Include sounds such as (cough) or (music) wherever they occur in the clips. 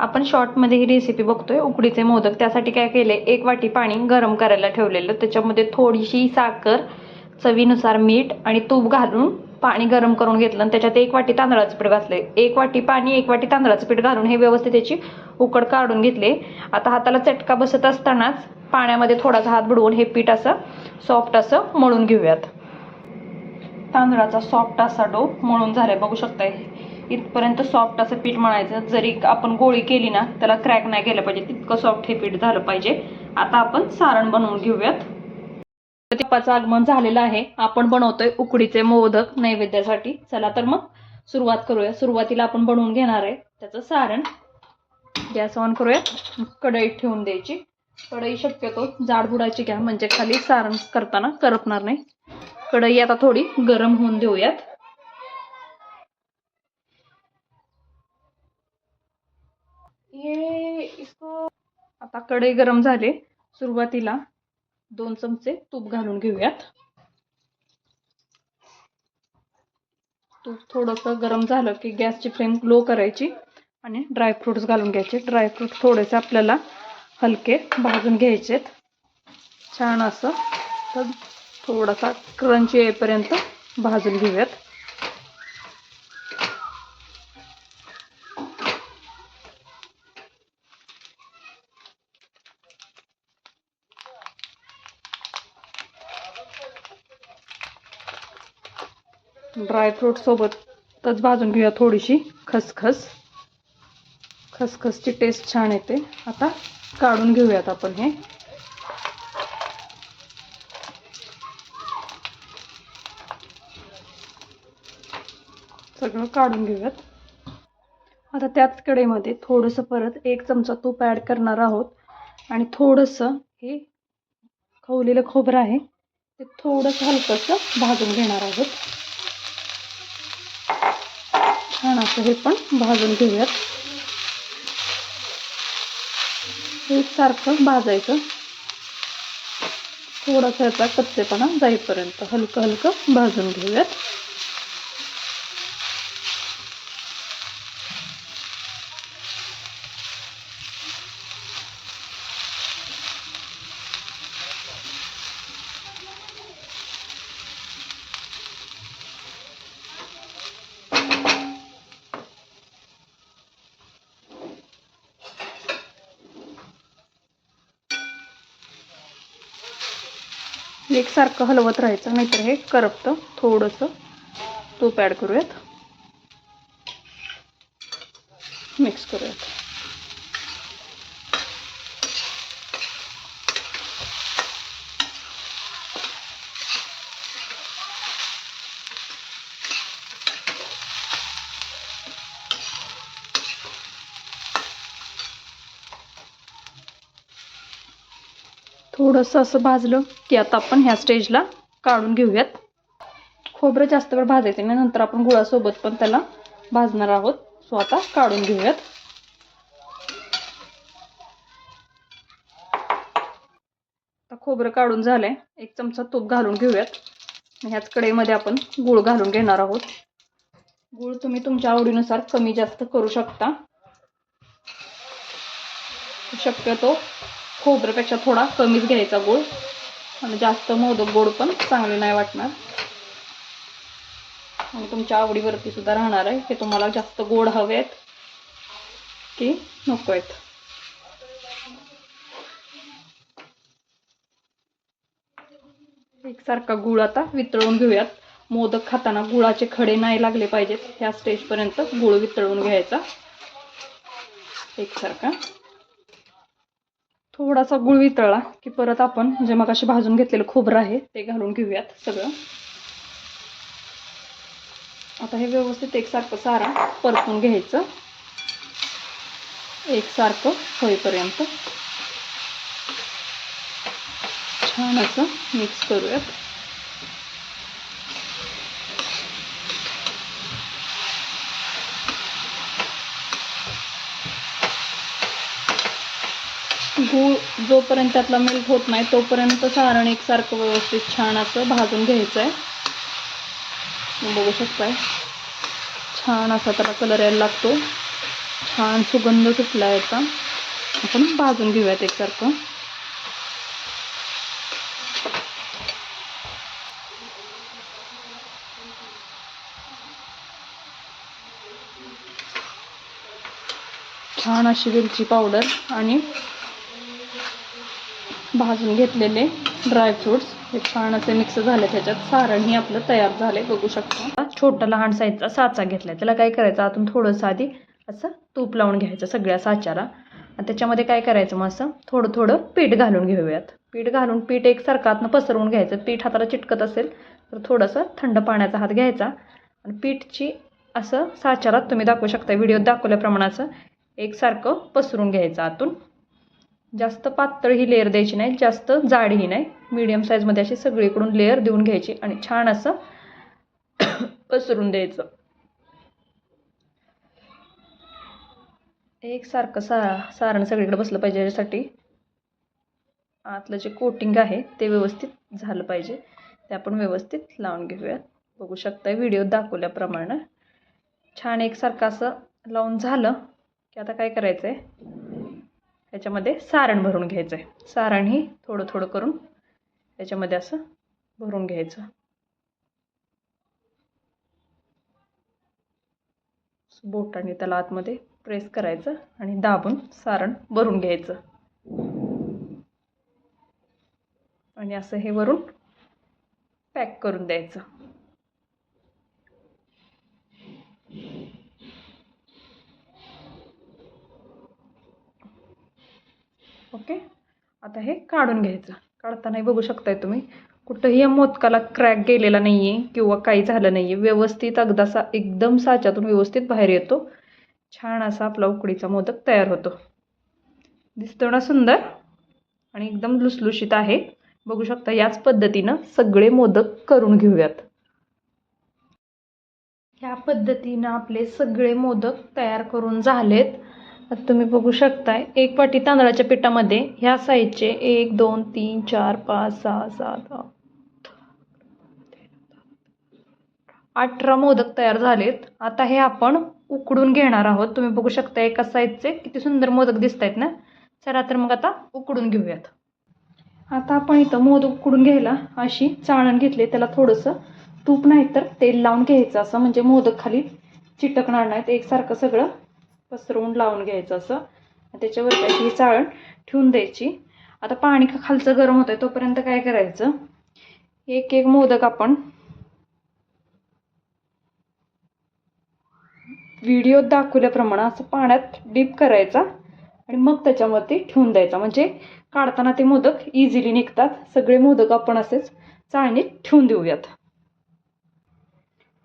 आपण शॉर्टमध्ये ही रेसिपी बघतोय उकडीचे मोदक. त्यासाठी काय केले एक वाटी पाणी गरम करायला ठेवलेलं. त्याच्यामध्ये थोडीशी साखर चवीनुसार मीठ आणि तूप घालून पाणी गरम करून घेतलं. आणि त्याच्यात एक वाटी तांदळाचं पीठ घातले एक वाटी पाणी एक वाटी तांदळाचं पीठ घालून हे व्यवस्थित त्याची उकड काढून घेतले. आता हाताला चटका बसत असतानाच पाण्यामध्ये थोडासा हात बुडवून हे पीठ असं सॉफ्ट असं मळून घेऊयात. तांदळाचा सॉफ्ट असा डो मळून झालाय. बघू शकताय. इथपर्यंत सॉफ्ट असं पीठ म्हणायचं जरी आपण गोळी केली ना त्याला क्रॅक नाही केलं पाहिजे. तितकं सॉफ्ट हे पीठ झालं पाहिजे. आता आपण सारण बनवून घेऊयात. दीपाचं आगमन झालेलं आहे. आपण बनवतोय उकडीचे मोदक नैवेद्यासाठी. चला तर मग सुरुवात करूया. सुरुवातीला आपण बनवून घेणार आहे त्याचं सारण. गॅस ऑन करूया. कढई ठेवून द्यायची. कढई शक्यतो जाड बुडायची घ्या. म्हणजे खाली सारण करताना करपणार नाही. कढई आता थोडी गरम होऊन देऊयात. इसको आता कढई गरम झाले. सुरुवातीला दोन चमचे तूप घालून घेऊयात. तूप थोडंसं गरम झालं की गॅसची फ्लेम लो करायची आणि ड्रायफ्रुट्स घालून घ्यायचे. ड्रायफ्रूट थोडेसे आपल्याला हलके भाजून घ्यायचेत. छान असं तर थोडासा क्रंची येईपर्यंत भाजून घेऊयात. ड्रायफ्रूट सोबतच भाजून घेऊया थोडीशी. खसखस. खसखसची टेस्ट छान येते. आता काढून घेऊयात आपण हे. सगळं काढून घेऊयात. आता त्याच कडेमध्ये थोडंसं परत एक चमचा तूप ॲड करणार आहोत. आणि थोडंसं हे खवलेलं खोबरं आहे ते थोडंसं हलकंसं भाजून घेणार आहोत. छान असं हे पण भाजून घेऊयात. एकसारखं भाजायचं. थोडासा याचा कच्चेपणा जाईपर्यंत हलकं हलकं भाजून घेऊयात. एकसारखं हलवत राहायचं नाहीतर हे करपतं थोडंसं. तूप ॲड करूयात. मिक्स करूयात. थोडंसं असं भाजलं की आता आपण ह्या स्टेजला काढून घेऊयात. खोबरं जास्त वेळ भाजायचं नाही नंतर आपण गुळासोबत पण त्याला भाजणार आहोत. सो आता काढून घेऊयात. आता खोबरं काढून झालंय. एक चमचा तूप घालून घेऊयात. ह्याच कढईमध्ये आपण गुळ घालून घेणार आहोत. गुळ तुम्ही तुमच्या आवडीनुसार कमी जास्त करू शकता. शक्यतो खोबऱ्यापेक्षा थोडा कमीच घ्यायचा गोड. आणि जास्त मोदक गोड पण चांगले नाही वाटणार. आणि तुमच्या आवडीवरती सुद्धा राहणार आहे. हे तुम्हाला जास्त गोड हवे आहेत की नको आहेत. एकसारखा गुळ आता वितळून घेऊयात. मोदक खाताना गुळाचे खडे नाही लागले पाहिजेत. ह्या स्टेजपर्यंत गुळ वितळून घ्यायचा. एकसारखा. थोडासा गुळ वितळला की परत आपण जे मग असे भाजून घेतलेलं खोबरं आहे ते घालून घेऊयात सगळं. आता हे व्यवस्थित एकसारखं सारा परतून घ्यायचं. एकसारखं होईपर्यंत. छान असं मिक्स करूयात. गूळ जोपर्यंत त्यातला मेल्ट होत नाही तोपर्यंत सारण एकसारखं व्यवस्थित छान असं भाजून घ्यायचं आहे बघू शकताय. छान असा त्याला कलर यायला लागतो. छान सुगंध सुटला याचा. आपण भाजून घेऊयात एकसारखं. छान अशी वेलची पावडर आणि भाजून घेतलेले ड्रायफ्रुट्स हे छान असे मिक्स झाले त्याच्यात. सारणही आपलं तयार झाले बघू शकता. छोटा लहान साईजचा साचा घेतलाय. त्याला काय करायचं? आतून थोडंसं आधी असं तूप लावून घ्यायचं सगळ्या साच्याला. आणि त्याच्यामध्ये काय करायचं मग असं? थोडं थोडं पीठ घालून घेऊयात. पीठ घालून पीठ एकसारखं आतनं पसरवून घ्यायचं. पीठ हाताला चिटकत असेल तर थोडंसं थंड पाण्याचा हात घ्यायचा. आणि पीठची असं साच्याला तुम्ही दाखवू शकता. व्हिडिओत दाखवल्याप्रमाणाचं एकसारखं पसरून घ्यायचं आतून. जास्त पातळ ही लेअर द्यायची नाही जास्त जाडही नाही. मीडियम साईजमध्ये अशी सगळीकडून लेअर देऊन घ्यायची आणि छान असं (coughs) पसरून द्यायचं. एकसारखं सा सारण सगळीकडे बसलं पाहिजे याच्यासाठी. आतलं जे कोटिंग आहे ते व्यवस्थित झालं पाहिजे. ते आपण व्यवस्थित लावून घेऊयात. बघू शकता व्हिडिओ दाखवल्याप्रमाणे. छान एकसारखं असं लावून झालं की आता काय करायचं आहे ह्याच्यामध्ये सारण भरून घ्यायचं आहे सारणही थोडं थोडं करून ह्याच्यामध्ये असं भरून घ्यायचं. बोटाने त्याला आतमध्ये प्रेस करायचं आणि दाबून सारण भरून घ्यायचं. आणि असं हे वरून पॅक करून द्यायचं. ओके? आता हे काढून घ्यायचं. काढतानाही बघू शकताय तुम्ही. कुठंही या मोदकाला क्रॅक गेलेला नाही आहे किंवा काही झालं नाही आहे व्यवस्थित अगदा सा एकदम साच्यातून व्यवस्थित बाहेर येतो. छान असा आपला उकडीचा मोदक तयार होतो. दिसतो ना सुंदर? आणि एकदम लुसलुशीत आहे. बघू शकता याच पद्धतीनं सगळे मोदक करून घेऊयात. ह्या पद्धतीनं आपले सगळे मोदक तयार करून झालेत. आता तुम्ही बघू शकताय एक वाटी तांदळाच्या पिठामध्ये ह्या साईजचे एक दोन तीन चार पाच सहा सात अठरा मोदक तयार झालेत. आता हे आपण उकडून घेणार आहोत. तुम्ही बघू शकता एका साईजचे किती सुंदर मोदक दिसत आहेत ना? चला तर मग आता उकडून घेऊयात. आता आपण इथं मोदक उकडून घ्यायला अशी चाळण घेतली. त्याला थोडंसं तूप नाही तर तेल लावून घ्यायचं. असं म्हणजे मोदक खाली चिटकणार नाहीत. एकसारखं सगळं पसरवून लावून घ्यायचं असं. त्याच्यावर ही चाळण ठेवून द्यायची. आता पाणी का खालचं गरम होतं आहे तोपर्यंत काय करायचं? एक एक मोदक आपण व्हिडिओत दाखवल्याप्रमाणे असं पाण्यात डीप करायचा आणि मग त्याच्यामध्ये ठेवून द्यायचा. म्हणजे काढताना ते मोदक इझिली निघतात. सगळे मोदक आपण असेच चाळणीत ठेवून देऊयात.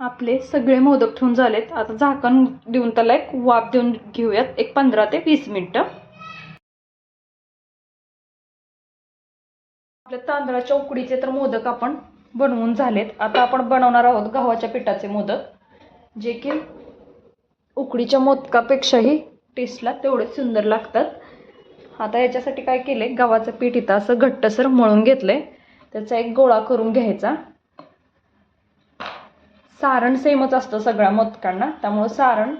आपले सगळे मोदक ठेवून झालेत. आता झाकण देऊन त्याला एक वाफ देऊन घेऊयात. एक पंधरा ते वीस मिनटं. आपल्या तांदळाच्या उकडीचे तर मोदक आपण बनवून झालेत. आता आपण बनवणार आहोत गव्हाच्या पिठाचे मोदक. जे की उकडीच्या मोदकापेक्षाही टेस्टला तेवढे सुंदर लागतात. आता याच्यासाठी काय केले गव्हाचं पीठ इथं असं घट्टसर मळून घेतलंय. त्याचा एक गोळा करून घ्यायचा. सारण सेमच असतं सगळ्या मोदकांना. त्यामुळं सारण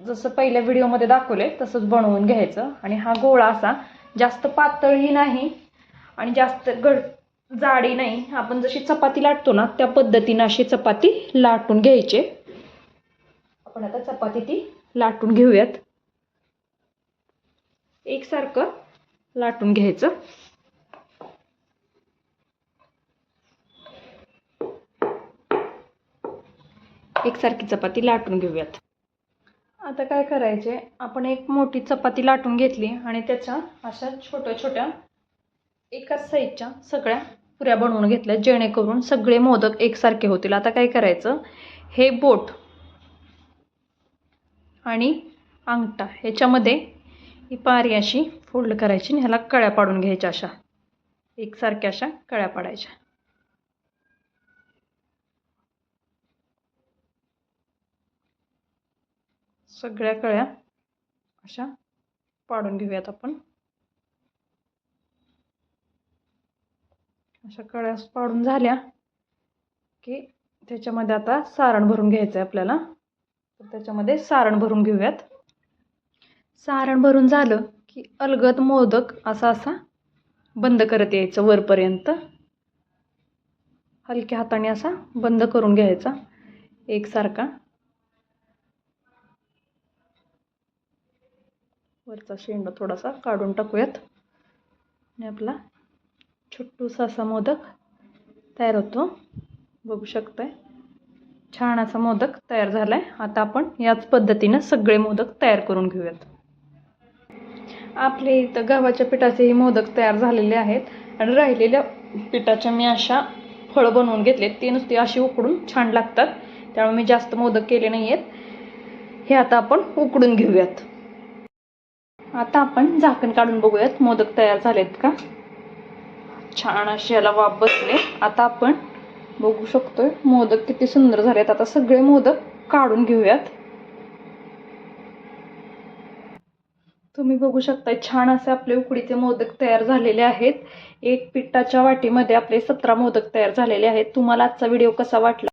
जसं पहिल्या व्हिडिओमध्ये दाखवले तसंच बनवून घ्यायचं. आणि हा गोळा असा जास्त पातळही नाही आणि जास्त गड जाडी नाही. आपण जशी चपाती लाटतो ना त्या पद्धतीनं अशी चपाती लाटून घ्यायचे. आपण आता चपाती ती लाटून घेऊयात. एकसारखं लाटून घ्यायचं. एकसारखी चपाती लाटून घेऊयात. आता काय करायचे? आपण एक मोठी चपाती लाटून घेतली आणि त्याच्या अशा छोट्या छोट्या एकाच साईजच्या सगळ्या पुऱ्या बनवून घेतल्या जेणेकरून सगळे मोदक एकसारखे होतील. आता काय करायचं? हे बोट आणि अंगठा ह्याच्यामध्ये ही पारी अशी फोल्ड करायची आणि ह्याला कळ्या पाडून घ्यायच्या अशा. एकसारख्या अशा कळ्या पाडायच्या. सगळ्या कळ्या अशा पाडून घेऊयात आपण. अशा कळ्या पाडून झाल्या की त्याच्यामध्ये आता सारण भरून घ्यायचं आहे आपल्याला. तर त्याच्यामध्ये सारण भरून घेऊयात. सारण भरून झालं की अलगद मोदक असा असा बंद करत यायचं वरपर्यंत. हलक्या हाताने असा बंद करून घ्यायचा एकसारखा. वरचा शेंडा थोडासा काढून टाकूयात. आणि आपला छोटूसा असा मोदक तयार होतो. बघू शकताय. छान असा मोदक तयार झाला आहे आता आपण याच पद्धतीनं सगळे मोदक तयार करून घेऊयात. आपले इथं गव्हाच्या पिठाचेही मोदक तयार झालेले आहेत. आणि राहिलेल्या पिठाच्या मी अशा फळं बनवून घेतलेत. ते नुसती अशी उकडून छान लागतात. त्यामुळे मी जास्त मोदक केले नाही आहेत हे आता आपण उकडून घेऊयात. आता आपण झाकण काढून बघूयात. मोदक तयार झालेत का? छान अशी याला वाप बसले. आता आपण बघू शकतोय मोदक किती सुंदर झालेत. आता सगळे मोदक काढून घेऊयात. तुम्ही बघू शकता छान असे आपले उकडीचे मोदक तयार झालेले आहेत. एक पिठाच्या वाटीमध्ये आपले सतरा मोदक तयार झालेले आहेत. तुम्हाला आजचा व्हिडिओ कसा वाटला?